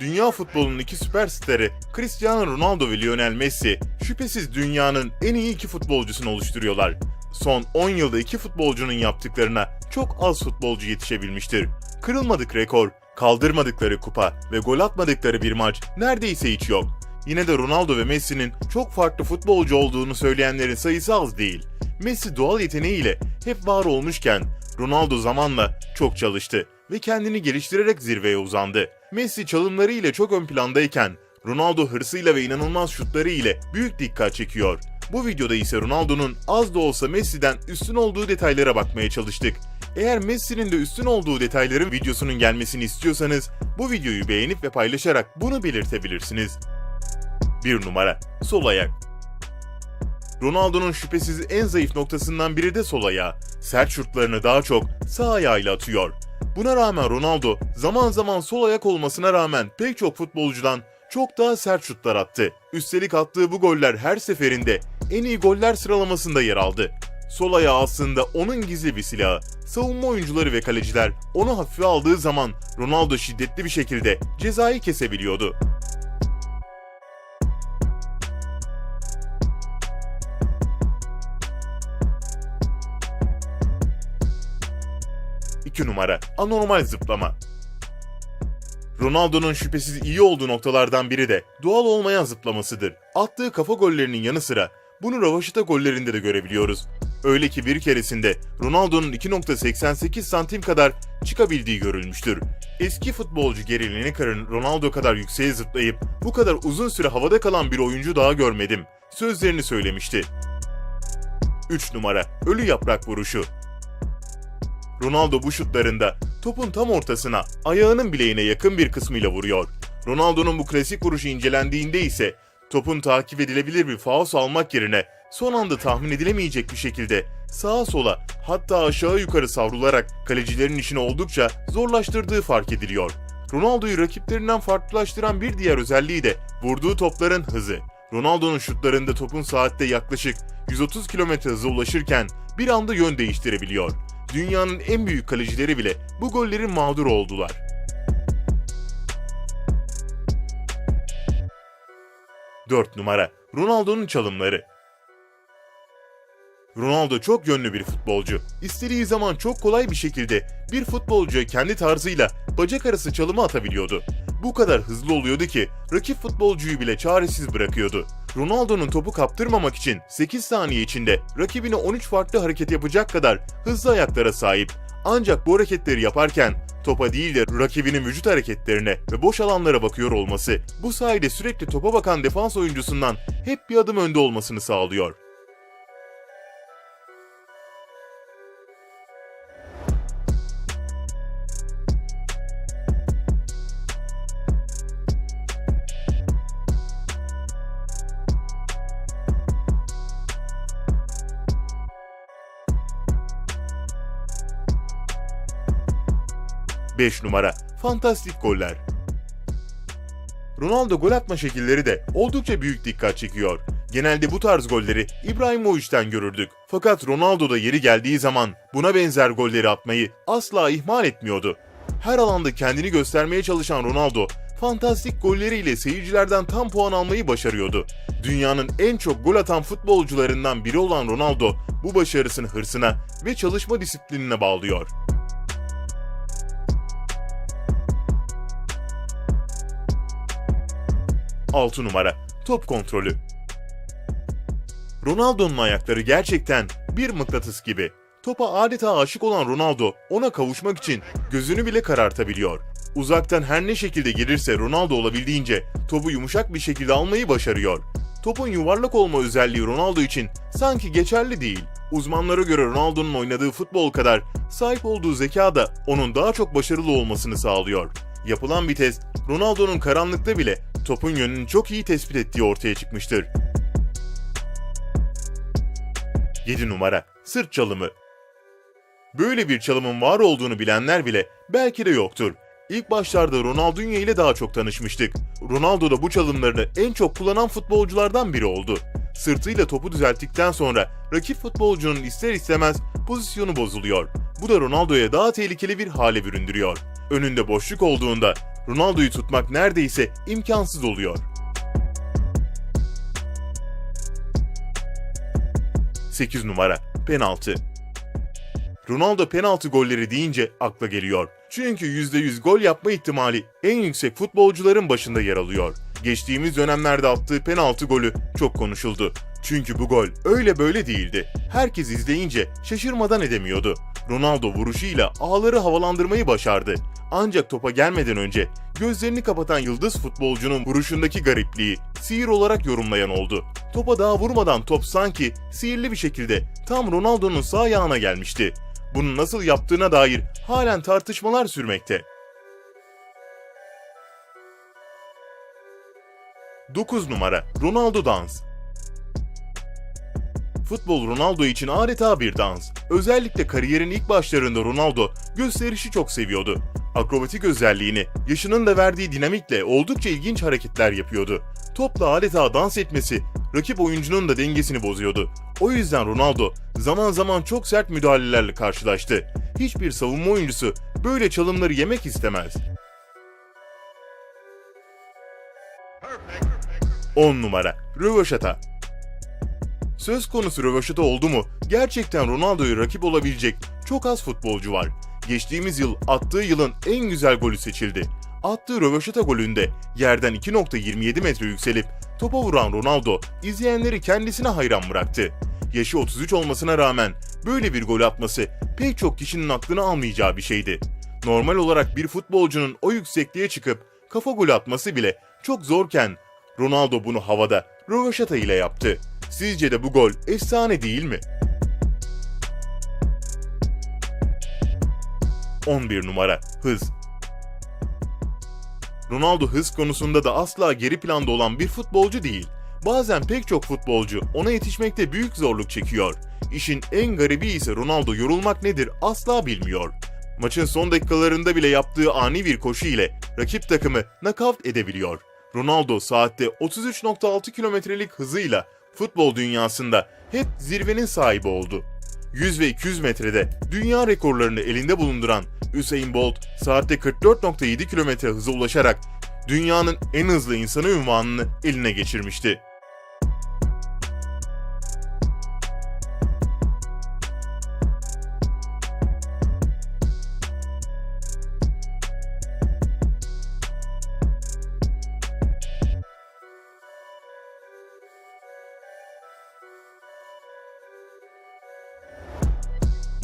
Dünya futbolunun iki süperstarı Cristiano Ronaldo ve Lionel Messi şüphesiz dünyanın en iyi iki futbolcusunu oluşturuyorlar. Son 10 yılda iki futbolcunun yaptıklarına çok az futbolcu yetişebilmiştir. Kırılmadık rekor, kaldırmadıkları kupa ve gol atmadıkları bir maç neredeyse hiç yok. Yine de Ronaldo ve Messi'nin çok farklı futbolcu olduğunu söyleyenlerin sayısı az değil. Messi doğal yeteneğiyle hep var olmuşken Ronaldo zamanla çok çalıştı ve kendini geliştirerek zirveye uzandı. Messi çalımları ile çok ön plandayken Ronaldo hırsıyla ve inanılmaz şutları ile büyük dikkat çekiyor. Bu videoda ise Ronaldo'nun az da olsa Messi'den üstün olduğu detaylara bakmaya çalıştık. Eğer Messi'nin de üstün olduğu detayların videosunun gelmesini istiyorsanız bu videoyu beğenip ve paylaşarak bunu belirtebilirsiniz. 1 numara Sol ayak Ronaldo'nun şüphesiz en zayıf noktasından biri de sol ayağı. Sert şutlarını daha çok sağ ayağıyla atıyor. Buna rağmen Ronaldo zaman zaman sol ayak olmasına rağmen pek çok futbolcudan çok daha sert şutlar attı. Üstelik attığı bu goller her seferinde en iyi goller sıralamasında yer aldı. Sol ayağı aslında onun gizli bir silahı. Savunma oyuncuları ve kaleciler onu hafife aldığı zaman Ronaldo şiddetli bir şekilde cezayı kesebiliyordu. 2 numara anormal zıplama. Ronaldo'nun şüphesiz iyi olduğu noktalardan biri de doğal olmayan zıplamasıdır. Attığı kafa gollerinin yanı sıra bunu rövaşata gollerinde de görebiliyoruz. Öyle ki bir keresinde Ronaldo'nun 2.88 santim kadar çıkabildiği görülmüştür. Eski futbolcu Gary Lineker'ın Ronaldo kadar yükseğe zıplayıp bu kadar uzun süre havada kalan bir oyuncu daha görmedim. Sözlerini söylemişti. 3 numara Ölü yaprak vuruşu. Ronaldo bu şutlarında topun tam ortasına, ayağının bileğine yakın bir kısmıyla vuruyor. Ronaldo'nun bu klasik vuruşu incelendiğinde ise topun takip edilebilir bir faul almak yerine son anda tahmin edilemeyecek bir şekilde sağa sola hatta aşağı yukarı savrularak kalecilerin işini oldukça zorlaştırdığı fark ediliyor. Ronaldo'yu rakiplerinden farklılaştıran bir diğer özelliği de vurduğu topların hızı. Ronaldo'nun şutlarında topun saatte yaklaşık 130 km hıza ulaşırken bir anda yön değiştirebiliyor dünyanın en büyük kalecileri bile bu gollerin mağdur oldular. Dört numara Ronaldo'nun çalımları. Ronaldo çok yönlü bir futbolcu. İstediği zaman çok kolay bir şekilde bir futbolcuya kendi tarzıyla bacak arası çalımı atabiliyordu. Bu kadar hızlı oluyordu ki rakip futbolcuyu bile çaresiz bırakıyordu. Ronaldo'nun topu kaptırmamak için 8 saniye içinde rakibine 13 farklı hareket yapacak kadar hızlı ayaklara sahip. Ancak bu hareketleri yaparken topa değil de rakibinin vücut hareketlerine ve boş alanlara bakıyor olması bu sayede sürekli topa bakan defans oyuncusundan hep bir adım önde olmasını sağlıyor. 5 numara fantastik goller. Ronaldo gol atma şekilleri de oldukça büyük dikkat çekiyor. Genelde bu tarz golleri İbrahimovic'den görürdük. Fakat Ronaldo da yeri geldiği zaman buna benzer golleri atmayı asla ihmal etmiyordu. Her alanda kendini göstermeye çalışan Ronaldo, fantastik golleriyle seyircilerden tam puan almayı başarıyordu. Dünyanın en çok gol atan futbolcularından biri olan Ronaldo, bu başarısını hırsına ve çalışma disiplinine bağlıyor. 6 numara top kontrolü. Ronaldo'nun ayakları gerçekten bir mıknatıs gibi. Topa adeta aşık olan Ronaldo ona kavuşmak için gözünü bile karartabiliyor. Uzaktan her ne şekilde gelirse Ronaldo olabildiğince topu yumuşak bir şekilde almayı başarıyor. Topun yuvarlak olma özelliği Ronaldo için sanki geçerli değil. Uzmanlara göre Ronaldo'nun oynadığı futbol kadar sahip olduğu zeka da onun daha çok başarılı olmasını sağlıyor. Yapılan bir test Ronaldo'nun karanlıkta bile topun yönünü çok iyi tespit ettiği ortaya çıkmıştır. 7 numara sırt çalımı. Böyle bir çalımın var olduğunu bilenler bile belki de yoktur. İlk başlarda Ronaldinho ile daha çok tanışmıştık. Ronaldo da bu çalımlarını en çok kullanan futbolculardan biri oldu. Sırtıyla topu düzelttikten sonra rakip futbolcunun ister istemez pozisyonu bozuluyor. Bu da Ronaldo'ya daha tehlikeli bir hale büründürüyor. Önünde boşluk olduğunda Ronaldo'yu tutmak neredeyse imkansız oluyor. 8 numara penaltı. Ronaldo penaltı golleri deyince akla geliyor. Çünkü %100 gol yapma ihtimali en yüksek futbolcuların başında yer alıyor. Geçtiğimiz dönemlerde attığı penaltı golü çok konuşuldu. Çünkü bu gol öyle böyle değildi. Herkes izleyince şaşırmadan edemiyordu. Ronaldo vuruşuyla ağları havalandırmayı başardı. Ancak topa gelmeden önce gözlerini kapatan yıldız futbolcunun vuruşundaki garipliği sihir olarak yorumlayan oldu. Topa daha vurmadan top sanki sihirli bir şekilde tam Ronaldo'nun sağ ayağına gelmişti. Bunu nasıl yaptığına dair halen tartışmalar sürmekte. 9 numara Ronaldo dans. Futbol Ronaldo için adeta bir dans. Özellikle kariyerin ilk başlarında Ronaldo gösterişi çok seviyordu. Akrobatik özelliğini, yaşının da verdiği dinamikle oldukça ilginç hareketler yapıyordu. Topla adeta dans etmesi rakip oyuncunun da dengesini bozuyordu. O yüzden Ronaldo zaman zaman çok sert müdahalelerle karşılaştı. Hiçbir savunma oyuncusu böyle çalımları yemek istemez. 10 numara Röveşata Söz konusu röveşata oldu mu gerçekten Ronaldo'yu rakip olabilecek çok az futbolcu var. Geçtiğimiz yıl attığı yılın en güzel golü seçildi. Attığı röveşata golünde yerden 2.27 metre yükselip topa vuran Ronaldo izleyenleri kendisine hayran bıraktı. Yaşı 33 olmasına rağmen böyle bir gol atması pek çok kişinin aklını almayacağı bir şeydi. Normal olarak bir futbolcunun o yüksekliğe çıkıp kafa golü atması bile çok zorken Ronaldo bunu havada röveşata ile yaptı. Sizce de bu gol efsane değil mi? 11 numara hız. Ronaldo hız konusunda da asla geri planda olan bir futbolcu değil. Bazen pek çok futbolcu ona yetişmekte büyük zorluk çekiyor. İşin en garibi ise Ronaldo yorulmak nedir asla bilmiyor. Maçın son dakikalarında bile yaptığı ani bir koşu ile rakip takımı nakavt edebiliyor. Ronaldo saatte 33.6 kilometrelik hızıyla futbol dünyasında hep zirvenin sahibi oldu. 100 ve 200 metrede dünya rekorlarını elinde bulunduran Usain Bolt saatte 44.7 kilometre hıza ulaşarak dünyanın en hızlı insanı ünvanını eline geçirmişti.